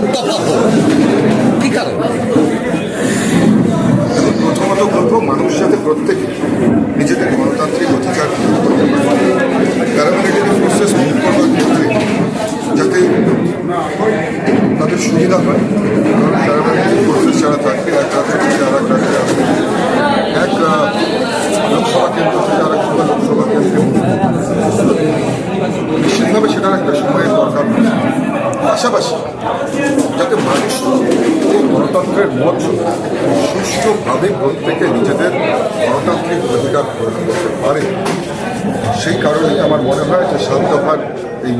Vote কি প্রথমত বলব মানুষ যাতে প্রত্যেকে নিজেদের গণতান্ত্রিক অধিকার প্যারামিলিটারি ফোর্সেস মুভ করার ক্ষেত্রে যাতে তাদের সুবিধা হয়, কারণ প্যারামিলিটারি ফোর্সেস যারা থাকবে এক রাজ্য থেকে আর এক রাজ্যে আসবে এক লোকসভা কেন্দ্র থেকে আর এক লোকসভা কেন্দ্রে নিশ্চিতভাবে সেটার একটা সময়ের দরকার আছে। পাশাপাশি যাতে মানুষ এই গণতন্ত্রের মত সুষ্ঠুভাবে প্রত্যেকে নিজেদের গণতান্ত্রিক অধিকার প্রয়োগ করতে পারে। সেই কারণেই আমার মনে হয় যে দফার এই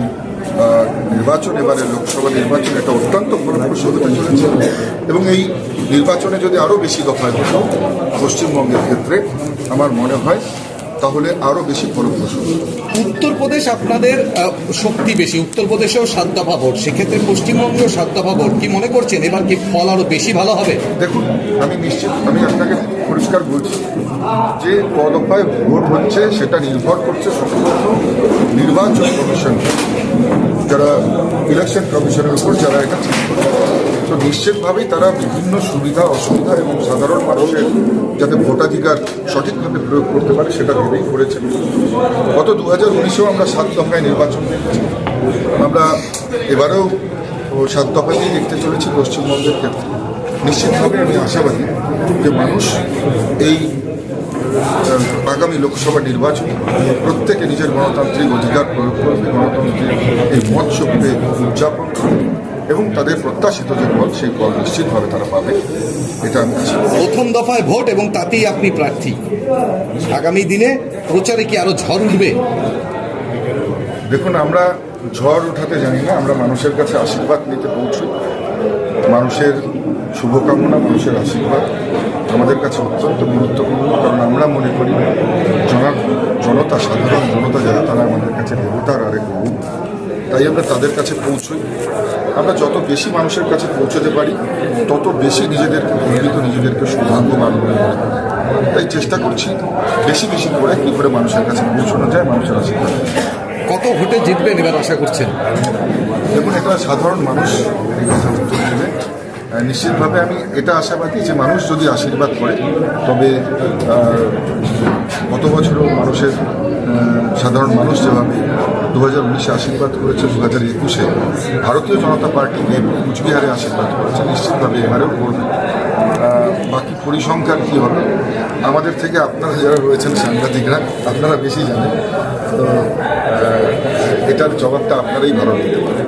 নির্বাচন, এবারে লোকসভা নির্বাচন একটা অত্যন্ত ফলপ্রসূ হতে চলেছে এবং এই নির্বাচনে যদি আরও বেশি দফায় হতো পশ্চিমবঙ্গের ক্ষেত্রে আমার মনে হয় তাহলে আরও বেশি ফলপ্রসূ। উত্তরপ্রদেশ আপনাদের শক্তি বেশি। উত্তরপ্রদেশেও সাত দফা ভোট সেক্ষেত্রে পশ্চিমবঙ্গেও সাত দফা ভোট। কি মনে করছেন? এবার কি ফল আরও বেশি ভালো হবে? দেখুন আমি নিশ্চিত আমি আপনাকে পরিষ্কার বলছি যে কদফায় ভোট হচ্ছে সেটা নির্ভর করছে সম্পূর্ণ নির্বাচন কমিশন যারা ইলেকশন কমিশনের উপর যারা এটা ঠিক করছে তো নিশ্চিতভাবেই তারা বিভিন্ন সুবিধা, অসুবিধা এবং সাধারণ মানুষের যাতে ভোটাধিকার সঠিকভাবে প্রয়োগ করতে পারে সেটা ভেবেই করেছেন। গত দু হাজার উনিশেও আমরা সাত দফায় নির্বাচন দেখেছি। আমরা এবারেও সাত দফাতেই দেখতে চলেছি পশ্চিমবঙ্গের ক্ষেত্রে। নিশ্চিতভাবে আমি আশাবাদী যে মানুষ এই আগামী লোকসভা নির্বাচন প্রত্যেকে নিজের গণতান্ত্রিক অধিকার প্রয়োগ করবে গণতন্ত্রের এই শক্তিতে উদযাপন করবে। এবং তাদের প্রত্যাশিত যে ফল সেই ফল নিশ্চিতভাবে তারা পাবে। এটা আমি। প্রথম দফায় ভোট এবং তাতেই আপনি প্রার্থী। আগামী দিনে প্রচারে কি আরও ঝড় উঠবে? দেখুন আমরা ঝড় উঠাতে জানি না আমরা মানুষের কাছে আশীর্বাদ নিতে পৌঁছই। মানুষের শুভকামনা মানুষের আশীর্বাদ আমাদের কাছে অত্যন্ত গুরুত্বপূর্ণ কারণ আমরা মনে করি জন জনতা সাধারণ জনতা যারা তারা আমাদের কাছে দেবতার আরেক তাই আমরা তাদের কাছে পৌঁছই। আমরা যত বেশি মানুষের কাছে পৌঁছতে পারি তত বেশি নিজেদেরকে গর্বিত নিজেদেরকে সৌভাগ্যবান মনে করি। তাই চেষ্টা করছি বেশি বেশি করে কী করে মানুষের কাছে পৌঁছানো যায় মানুষের আশীর্বাদ কত ভোটে জিতবেন এবার আশা করছেন? দেখুন এটা সাধারণ মানুষ এই কথা উত্তর দেবে। নিশ্চিতভাবে আমি এটা আশাবাদী যে মানুষ যদি আশীর্বাদ করে তবে গত বছরও মানুষের সাধারণ মানুষ যেভাবে দু হাজার উনিশে আশীর্বাদ করেছে দু হাজার একুশে ভারতীয় জনতা পার্টিকে কুচবিহারে আশীর্বাদ করেছে, নিশ্চিতভাবে এবারেও করবে বাকি পরিসংখ্যান কী হবে? আমাদের থেকে আপনারা যারা রয়েছেন সাংবাদিকরা, আপনারা বেশি জানেন। তো এটার জবাবটা আপনারাই ভালো দিতে পারেন।